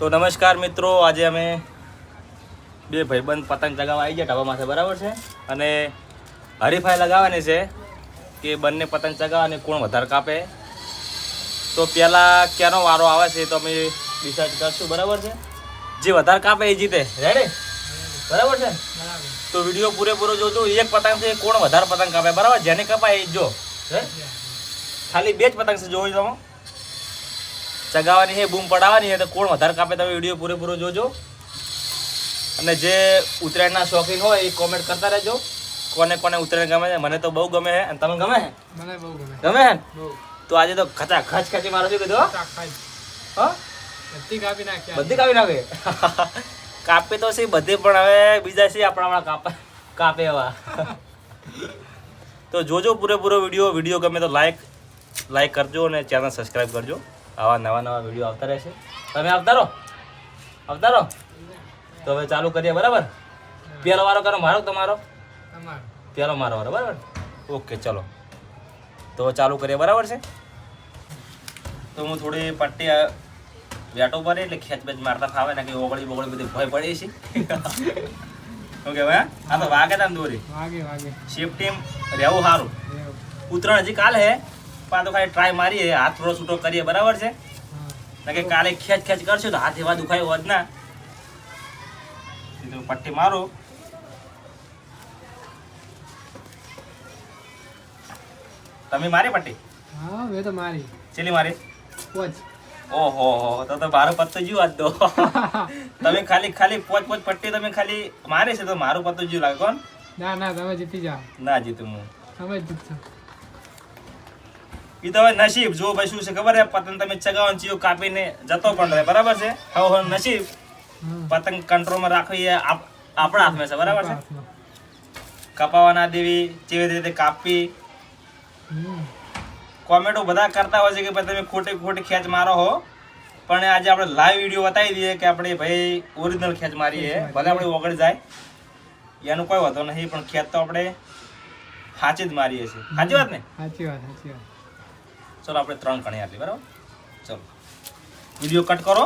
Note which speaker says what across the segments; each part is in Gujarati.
Speaker 1: તો નમસ્કાર મિત્રો, આજે અમે બે ભાઈબંધ પતંગ ચગાવવા આવી ગયા ઢાબા માથે, બરાબર છે? અને હરીફાઈ લગાવવાની છે કે બંને પતંગ ચગાવવા અને કોણ વધારે કાપે. તો પહેલાં ક્યાંનો વારો આવે છે તો અમે ડિસાઈડ કરશું, બરાબર છે? જે વધારે કાપે એ જીતે. રેડી બરાબર છે? તો વીડિયો પૂરેપૂરો જોજો, એક પતંગ છે, કોણ વધારે પતંગ કાપે, બરાબર? જેને કપાય એ જો? ખાલી બે જ પતંગ છે જોઈ તમે ચગાવવાની છે બૂમ પડાવવાની છે તો કોણ વધારે કાપે તમે વીડિયો પૂરેપૂરો જોજો. અને જે ઉત્તરાયણના શોખીન હોય એ કોમેન્ટ કરતા રહેજો. કોને કોને ઉત્તરાયણ ગમે છે મને તો બહુ ગમે છે. અને તમે ગમે છે?
Speaker 2: મને બહુ ગમે.
Speaker 1: ગમે છે? તો આજે તો ખચા ખચ ખચી મારો શું કીધું?
Speaker 2: બધી કાપી નાખે
Speaker 1: બધી કાપી નાખે? કાપે તો છે બધી પણ હવે બીજા છે આપણા કાપે કાપે એવા. તો જોજો પૂરેપૂરો વીડિયો. વીડિયો ગમે તો લાઈક લાઈક કરજો અને ચેનલ સબસ્ક્રાઈબ કરજો. આવા નવા નવા વીડિયો આવતા રહેશે. તમે આવતા રહો. આવતા રહો. તો હવે ચાલુ કરીએ બરાબર? પહેલો વારો કરો મારો તમારો? પહેલો મારો વારો બરાબર? ઓકે ચલો. તો ચાલુ કરીએ બરાબર છે? તો હું થોડી પટ્ટી વેટો પર એટલે ખેંચ બેચ મારતા ફાવે ને કે ઓગળી બોગળી બધી ભય પડી છે. ઓકે ભાઈ આ તો વાગે તમે દોરી.
Speaker 2: વાગે વાગે.
Speaker 1: સેફટી રહેવું સારું. ઉત્તરાયણ હજી કાલ હે? તો ખાલી ટ્રાય મારીએ હાથ થોડો છૂટો કરીએ બરાબર છે? કે કાલે ખેંચ ખેંચ કરશો તો હાથ એવા દુખાય હોત ના. પટ્ટી મારો. તમે મારી પટ્ટી?
Speaker 2: હા મે તો મારી.
Speaker 1: ચેલી મારી?
Speaker 2: પોચ.
Speaker 1: ઓહો તો તો મારો પત્તો જ્યું આજ તો. તમે ખાલી ખાલી પોચ પોચ પટ્ટી તમે ખાલી મારી છે તો મારું પત્તું જ્યુ લાગે કોણ?
Speaker 2: ના ના તમે જીતી જાઓ.
Speaker 1: ના જીતું હું.
Speaker 2: તમે જીતશો.
Speaker 1: એ તો હવે નસીબ. જો ભાઈ શું છે ખબર છે? પતંગ તમે ચગાવો ચીઓ કાપીને જતો પણ રહે. બરાબર છે? હવે હવે નસીબ. પતંગ કંટ્રોલમાં રાખવી એ આપણા હાથમાં છે. બરાબર છે. કપાવા ના દેવી કેવી રીતે કાપવી. કોમેન્ટો બધા કરતા હોય છે કે ભાઈ તમે ખોટી ખોટી ખેંચ મારો હો. પણ આજે આપણે લાઈવ વીડિયો બતાવી દઈએ કે આપણે ભાઈ ઓરિજિનલ ખેંચ મારીએ. ભલે આપણે ઓગળી જાય. એનું કોઈ વાંધો નહીં પણ ખેંચ તો આપણે સાચી જ મારીએ છીએ. સાચી વાત ને?
Speaker 2: સાચી વાત સાચી વાત.
Speaker 1: ચલો આપણે ત્રણ કણી આટલી બરાબર? ચલો. વીડિયો કટ કરો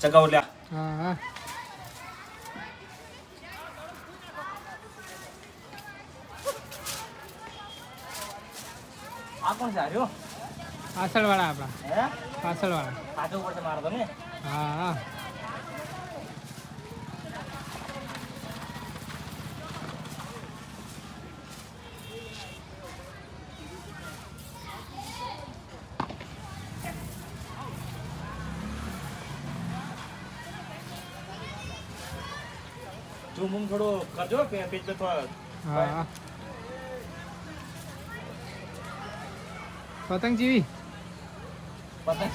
Speaker 1: ચગાવો
Speaker 2: હા
Speaker 1: આ કોણ સાર્યો
Speaker 2: પાછળ વાળા આપણા.
Speaker 1: હે?
Speaker 2: પાછળ વાળા
Speaker 1: સાચું ઉપર છે મારો તો ને
Speaker 2: હા હા.
Speaker 1: ઝૂમ બૂમ થોડો કરજો પેજ પે
Speaker 2: હા હા. પતંગ જીવી
Speaker 1: પતંગ.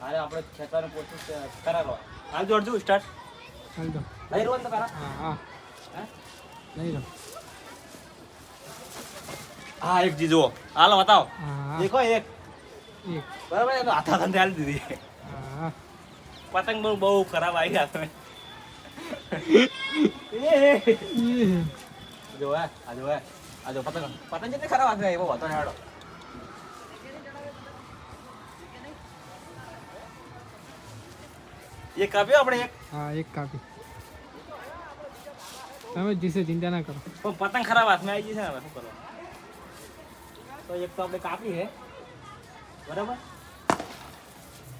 Speaker 1: અરે આપણે ખેંચવાની કોશિશ કરાવો હાલ જોડજો સ્ટાર્ટ
Speaker 2: હાલ તો
Speaker 1: નહીં રોવાનું તો કરા.
Speaker 2: હા હા. નહીં લો.
Speaker 1: હા એક જી જુઓ હાલો બતાવો. દેખો એક. બરાબર એ તો હાથા હાથે હાલી દીધી. પતંગ બહુ બહુ ખરાબ આવી ગયા તમે. જો આ જો આ જો પતંગ. પતંગ જેટલી ખરાબ આવી એવો હતો ને એક કાપ્યો આપણે એક?
Speaker 2: હા એક કાપી. તમે જીસે ચિંતા ના કરો.
Speaker 1: પણ પતંગ ખરાબ હાથમાં આવી જશે છે ને શું કરવાનું? તો એક તો આપણે કાપી છે. બરાબર?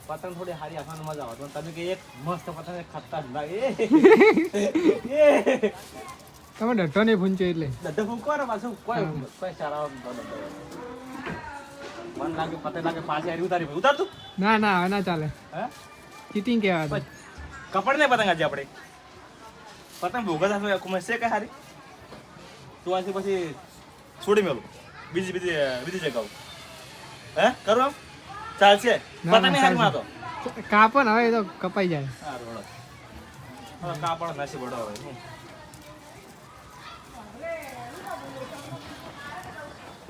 Speaker 1: પતંગ થોડી સારી હાથમાં મજા આવે. તમે કે એક મસ્ત પતંગ એક ખતર લાગે એ
Speaker 2: તમે ડટ્ટો નહીં પૂંચો એટલે.
Speaker 1: ડટ્ટો ભૂંકો ને પાછું કોઈ કોઈ સારા મન લાગે પતે લાગે પાછી હારી ઉતારી ઉતાર તું.
Speaker 2: ના ના હવે ના ચાલે.
Speaker 1: હે?
Speaker 2: ચીટિંગ કહેવાય.
Speaker 1: કપડ ને પતંગ આજે આપણે. પતંગ ભોગા થશે કુમર કે હારી? તું આજે પછી છોડી મેલું. બીજી બીજી બીજી જગાઓ હે કરો ચાલશે?
Speaker 2: પતંગની
Speaker 1: હાથમાં
Speaker 2: તો કાપણ હવે તો કપાઈ જાય.
Speaker 1: હા રોડો કાપડ નાસી બડો હવે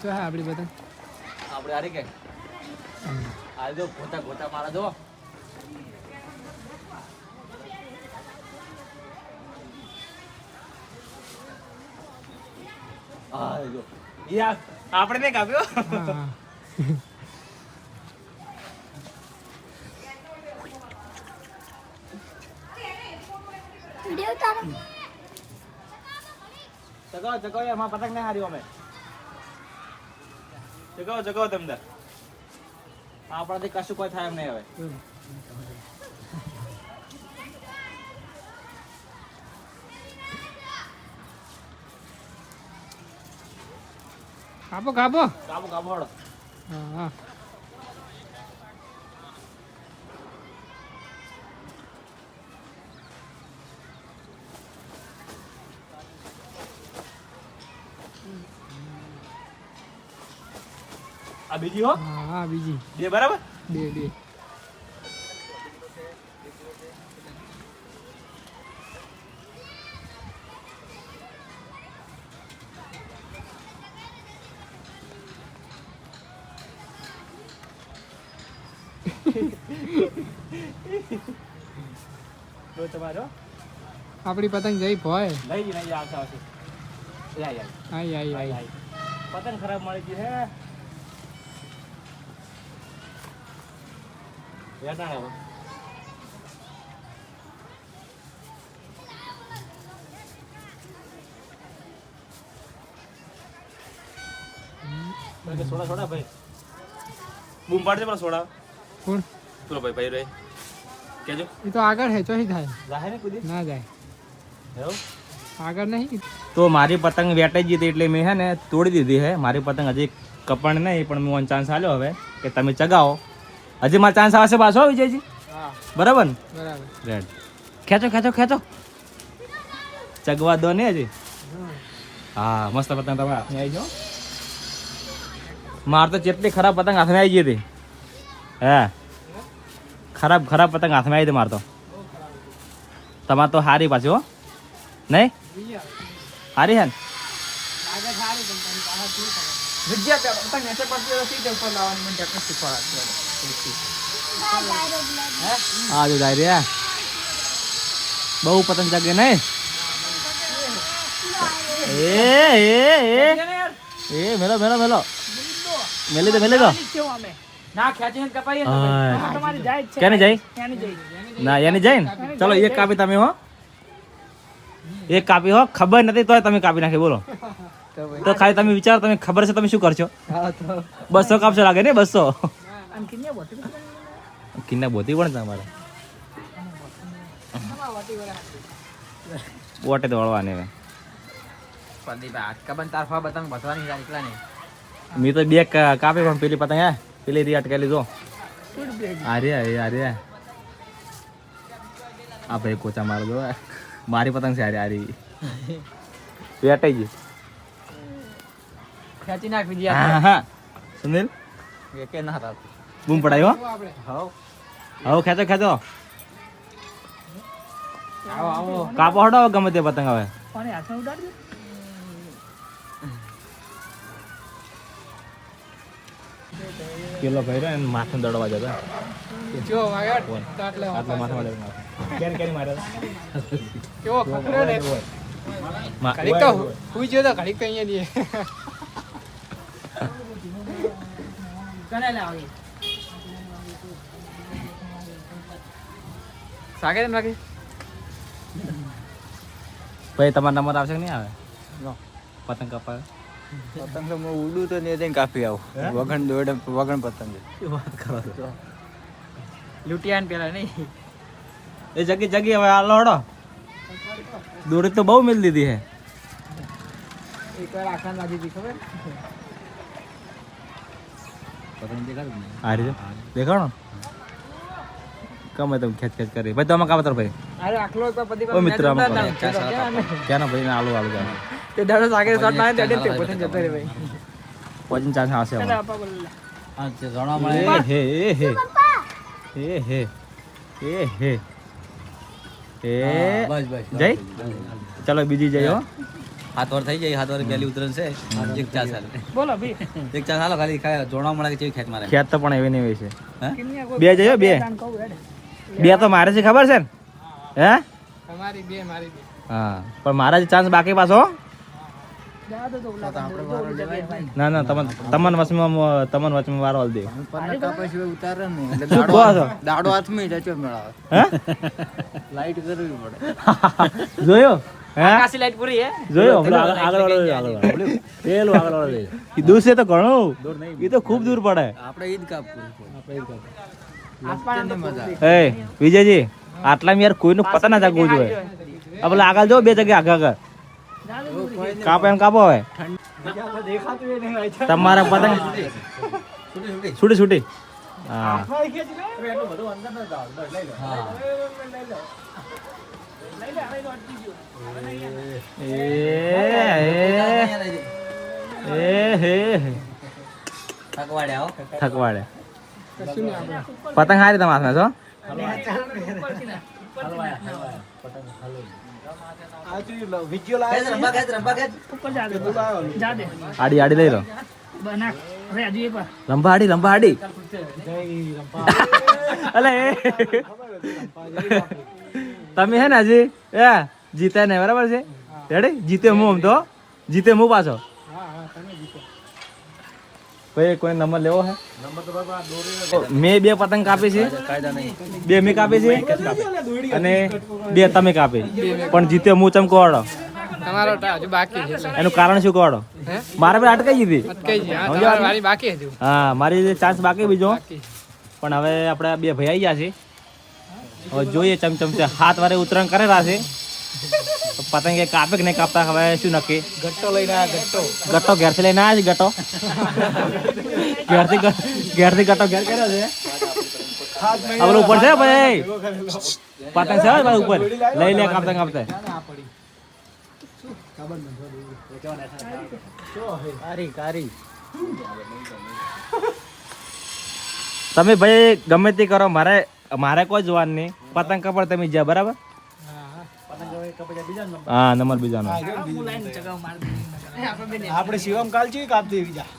Speaker 2: તો હા આપણી બધા
Speaker 1: આપણે હારી કે? આ જો ગોતા ગોતા મારા જો. આ જો. યા. આપણે કાપ્યો જગાવો જગાવો મારા પતંગ નહીં હાર્યો અમે. જગાવો ચગાવો તમને આપણાથી કશું કોઈ થાય એમ નહીં હવે.
Speaker 2: કાપો કાપો
Speaker 1: કાપો કાપો
Speaker 2: હા હા.
Speaker 1: આ બીજી હો.
Speaker 2: હા હા બીજી.
Speaker 1: બે બરાબર?
Speaker 2: બે બે
Speaker 1: જો તમારો
Speaker 2: આપણી પતંગ જઈ ભોય.
Speaker 1: લઈ જઈ લઈ આવશે આવશે. યા યા
Speaker 2: આઈ આઈ આઈ
Speaker 1: આઈ પતંગ ખરાબ મળી ગઈ હે. યાર હવે. કે સોડા સોડા ભાઈ. બૂમ પાડજે પેલા સોડા.
Speaker 2: કોણ?
Speaker 1: પેલો ભાઈ ભાઈ રે. કેજો.
Speaker 2: એ તો આગળ હે ચોહી થાય.
Speaker 1: જાહે ને કુદી
Speaker 2: ના જાય.
Speaker 1: એવું
Speaker 2: આગળ નહીં?
Speaker 1: તો મારી પતંગ વેટાઈ હતી એટલે મેં હે ને તોડી દીધી હે. મારી પતંગ હજી કપણ નહીં પણ મેં ચાન્સ આલ્યો હવે કે તમે ચગાવો. હજી મારો ચાન્સ આવશે પાછો વિજયજી? બરાબર ને?
Speaker 2: બરાબર.
Speaker 1: રેડ ખેંચો ખેંચો ખેંચો. ચગવા દો ને હજી. હા મસ્ત પતંગ તમે હાથમાં આવી જાઓ મારે તો જેટલી ખરાબ પતંગ હાથમાં આવી ગઈ હતી. હે. ખરાબ ખરાબ પતંગ હાથમાં આવી હતી માર તો. તમારે તો સારી પાછી હો. નહીં? હારી હે ને?
Speaker 2: આગળ સારી પણ તમે પાછા શું કરો
Speaker 3: વિદ્યા પતંગ નીચે પડતી હોય સીધે ઉપર લાવવાની મને ટેકનિક શીખવાડે
Speaker 4: આ ડાયરો બ્લેક
Speaker 1: આ જો જાય રે બહુ પતંગ જગે નહીં એ એ મેલો મેલો મેલો મેલી દો. મેલી દો
Speaker 3: ના જાય જ છે.
Speaker 1: કેને
Speaker 3: એની જાય
Speaker 1: ના એની જાય ને? ચલો એક કાપી તમે હો. એક કાપી હો ખબર નથી તોય તમે કાપી નાખી બોલો. તો ખાલી તમે વિચારો તમે ખબર છે તમે શું કરશો? બસો કાપશો લાગે ને બસો? કિન્ના બોતી પણ તમારે બોટે દોડવાની હવે. મેં તો બે કા- કાપી પણ પેલી પતંગ હે પેલી રી અટકેલી જો. આ રે એ આ રે. આ ભાઈ કોચા મારો જો મારી પતંગ છે આરી આરી વેટાઈ ગઈ
Speaker 3: ખેંચી નાખ
Speaker 1: હા
Speaker 3: વિદ્યા
Speaker 1: હા. સુનિલ?
Speaker 3: કે ના હતા
Speaker 1: બૂમ પડાયો
Speaker 3: હવ.
Speaker 1: હવે ખેંચો ખેંચો.
Speaker 3: આવો આવો.
Speaker 1: કાપો હડો ગમે તે પતંગ હવે. પેલો ભાઈ રહ્યો માથે દડવા જતો.
Speaker 2: જો
Speaker 1: આટલા
Speaker 2: કેવો ખખડ્યો ને? ઘડીક તો હુઈ ગયો તો ઘડીક તો અહીંયા નહીં
Speaker 3: કને લાવી સાગે ને લાગે
Speaker 1: ભાઈ તમારો નંબર આવશે કે નહીં આવે? પતંગ કપાય.
Speaker 5: પતંગ તો હું ઉડું તો નહીં કાપી આવું. વગણ દોડે વગણ પતંગ.
Speaker 1: વાત કરો
Speaker 3: લૂંટિયા ને પેલા નહીં.
Speaker 1: એ જગી જગી હવે આ લોડો. દોરી તો બહુ મિલ દીધી હે.
Speaker 3: એકવાર આખા બાજી દી ખબર?
Speaker 5: દેખાડું
Speaker 1: કમે તમે ખેંચ ખેંચ કરી. ભાઈ તમે કાપતર ભાઈ?
Speaker 3: અરે આખલો
Speaker 1: ઓ મિત્ર. ક્યાંના ભાઈ આલુ આલુ જાવ
Speaker 3: તે દાડો સાગે શોટ મારે તે તે પોતે જતો રે ભાઈ.
Speaker 1: પછી ચાન્સ આવશે
Speaker 5: હા મળે.
Speaker 1: એ હે હે. એ હે એ હે. એ.
Speaker 5: બસ બસ
Speaker 1: જય? ચલો બીજી જઈ હો.
Speaker 5: હાથ વાર થઈ જાય હાથ વાર પહેલી ઉતરણ છે. એક ચા ચાલે.
Speaker 3: બોલો ભઈ
Speaker 5: એક ચા ચાલો ખાલી ખાલી જોડવા મળે કે ખેત મારે?
Speaker 1: ખેત તો પણ એવી નહીં હોય છે.
Speaker 5: હે?
Speaker 1: બે જયો બે. બે તો મારે છે ખબર છે ને? હે
Speaker 2: તમારી બે મારી બે.
Speaker 1: હા પણ મારા જ ચાન્સ બાકી પાછો ના ના તમને તમન વચમાં તમન વચમાં વારો આલ દે.
Speaker 5: પન્ના કાપા સિવાય ઉતારે ને? દાડો દાડો હાથમાં જ અચો મેળાવે.
Speaker 1: હે?
Speaker 5: લાઈટ કરવી પડે.
Speaker 1: જોયો? હે?
Speaker 3: આકાશી લાઈટ પૂરી હે?
Speaker 1: જોયો? આગળ આગળ વાળો આગળ. પેલું આગળ વાળો. ઈ દૂર છે તો ઘણું. એ તો ખૂબ દૂર પડે.
Speaker 5: આપણે ઈદ કાપવું આપણે મજા.
Speaker 1: એ વિજયજી આટલામાં યાર કોઈનું પતા ના જાગવું જોઈએ. આ પેલા આગળ જો બે જગ્યા આગળ આગળ. કાપો એમ કાપો હવે. તમારા પતંગ છૂટી છૂટી. હા. થકવાડે. પતંગ હારી તમારા છો? આડી આડી લઈ લો. લંબા આડી લંબા આડી અલે. તમે હે ને હજી એ જીતે ને બરાબર છે? રેડી જીતે હું આમ તો. જીતે હું પાછો. ભાઈ કોઈ નંબર લેવો હે? મેં બે પતંગ કાપી છે. બે મેં કાપી છે? અને બે તમે કાપી. પણ જીતે હું ચમકો
Speaker 2: તમારો હજુ બાકી છે.
Speaker 1: એનું કારણ શું કવાડો? મારે પણ અટકાઈ ગઈ હતી.
Speaker 2: હા બાકી હજુ
Speaker 1: હા મારી ચાન્સ બાકી બીજો. પણ હવે આપણે બે ભાઈ આવી ગયા છે. હવે જોઈએ ચમચમ હાથ વારે ઉતરણ કરેલા છે. તો પતંગ એ કાપે કે નહીં કાપતા? હવે શું નક્કી?
Speaker 2: ગટ્ટો લઈને ગટ્ટો.
Speaker 1: ગટ્ટો ઘેરથી લઈને આવ્યા છે ગટ્ટો? ઘેરથી ઘેરથી ગટ્ટો ઘેર કર્યો છે? આ ઉપર છે ભાઈ? પતંગ છે ભાઈ ઉપર? લઈ લે કાપતા કાપતા. તમે ભાઈ ગમે તે કરો મારે મારે કોઈ જોવાનું નહીં. પતંગ કપડ તમે જ્યાં બરાબર? હા નંબર બીજાનો.
Speaker 2: આપણે શિવમ કાલજી કાપતી બીજા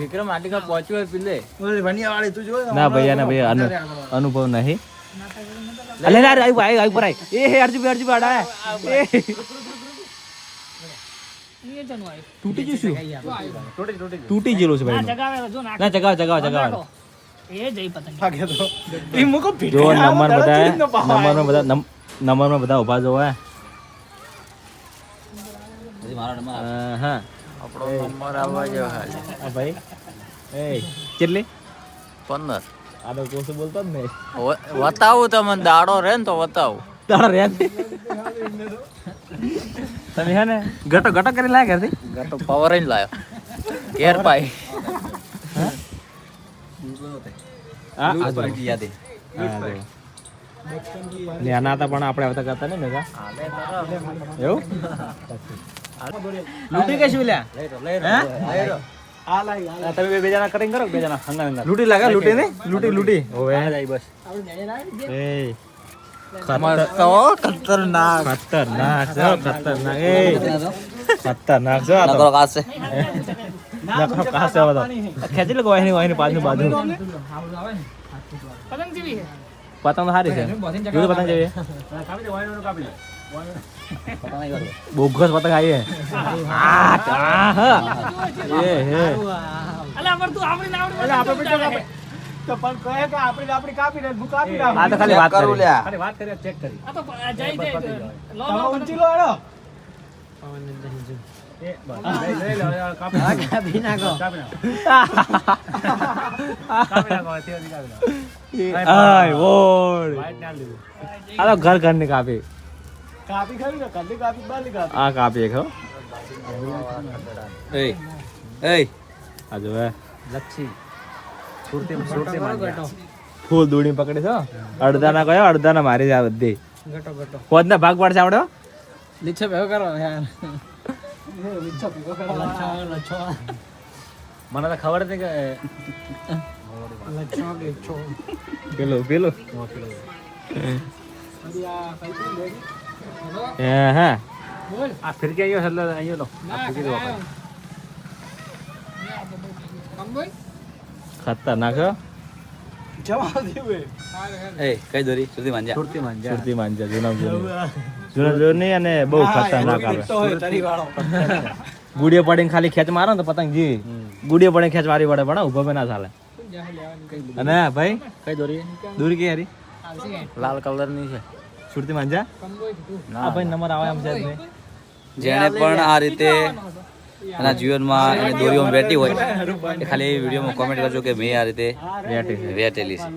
Speaker 5: વિક્રમ આટલી પહોંચ્યો હોય પેલે.
Speaker 2: ભણિયા તું જો
Speaker 1: ના ભૈયા ના ભૈયા અનુભવ નહીં. અલે રે આઈ ભાઈ આઈ પર એ હે અર્જુ અર્જુ બાડા એ. તૂટી જશું તૂટી તૂટી ગયેલું છે ભાઈ ના જગાવે જગાવે. જગાવ.
Speaker 2: એ મુકો
Speaker 1: જો નંબર બધા નંબર બધા નંબરમાં બધા ઊભા જો હે. હા.
Speaker 5: આપણો નંબર આવવા જેવો હાલે.
Speaker 1: ભાઈ. એ કેટલી?
Speaker 5: પંદર.
Speaker 1: આ તો કોશું બોલતો જ નહીં.
Speaker 5: વતાવું તમને દાડો રે ને તો વતાવું.
Speaker 1: તારા રે તમે હે ને ગટો ગટો કરી લાગે ઘરથી?
Speaker 5: ગટો પાવર જ લાયો. ઘેર પાઈ.
Speaker 1: જો. નાના હતા પણ આપણે આવતા કરતા ને મેગા એવું? લૂટી કે શું લ્યા? તમે બે બે જણા કટિંગ કરો બે જણા હંગા હંગા લૂટી લાગે લૂટી ને લૂટી લૂટી ઓવે. બસ. એ.
Speaker 5: ખતરનાક.
Speaker 1: ખતરનાક છે ખતરનાક. એ. ખતરનાક. જો આ તો.
Speaker 5: કાશે
Speaker 1: નકરો કાસ છે આ બધો. ખેંચી લો વાહીની વાહીની બાજુ. બાજુ
Speaker 2: પતંગ જેવી છે
Speaker 1: પતંગ તો સારી છે. જોયું પતંગ જેવી. બોગસ પતંગ આવી હે આ આ હા. એ હે.
Speaker 2: તો પણ કહે કે આપણે આપણે કાપી ને હું કાપી
Speaker 1: આ તો ખાલી વાત
Speaker 5: કરું લ્યા.
Speaker 1: ખાલી વાત કરી ચેક કરી.
Speaker 2: તમે ઊંચી લો હેડો.
Speaker 1: આય બોલ આ તો ઘર ઘરની કાપી
Speaker 2: કાપી ખરી કાપી બાલી કાપી
Speaker 1: આ કાપી હો
Speaker 5: એ એ
Speaker 1: આ જો ફૂલ દોડી પકડી છો અડધા ના કયો અડધા ના મારી જાય બધી પોત ના ભાગ પાડશે આવડે હો?
Speaker 2: ભેગો કરો યાર
Speaker 1: મને તો ખબર હતી કે પેલો પેલો. હે. આ ફિરકી આવ્યો એટલે અહીંયા લો. ફિરકી દો ખતરનાક એ. કઈ દોરી? સુરતી માંજા.
Speaker 5: સુરતી માંજા.
Speaker 1: સુરતી માંજા જૂના જૂની જૂના જૂની અને બહુ ખતરનાક આવે. ગુડીએ પડીને ખાલી ખેંચ મારો ને તો પતંગ જી. ગુડીએ પડીને ખેંચ મારી પડે પણ ઊભો ના ચાલે. અને ભાઈ? કઈ દોરી? દોરી કઈ હારી?
Speaker 5: લાલ કલરની છે.
Speaker 1: સુરતી માંજા? ના ભાઈ નંબર આવે એમ છે જેને
Speaker 6: જેણે પણ આ રીતે એના જીવનમાં એને દોરીઓમાં વેટી હોય એ ખાલી વિડીયોમાં કોમેન્ટ કરજો કે મેં આ રીતે
Speaker 1: વેટી
Speaker 6: વેટેલી છે.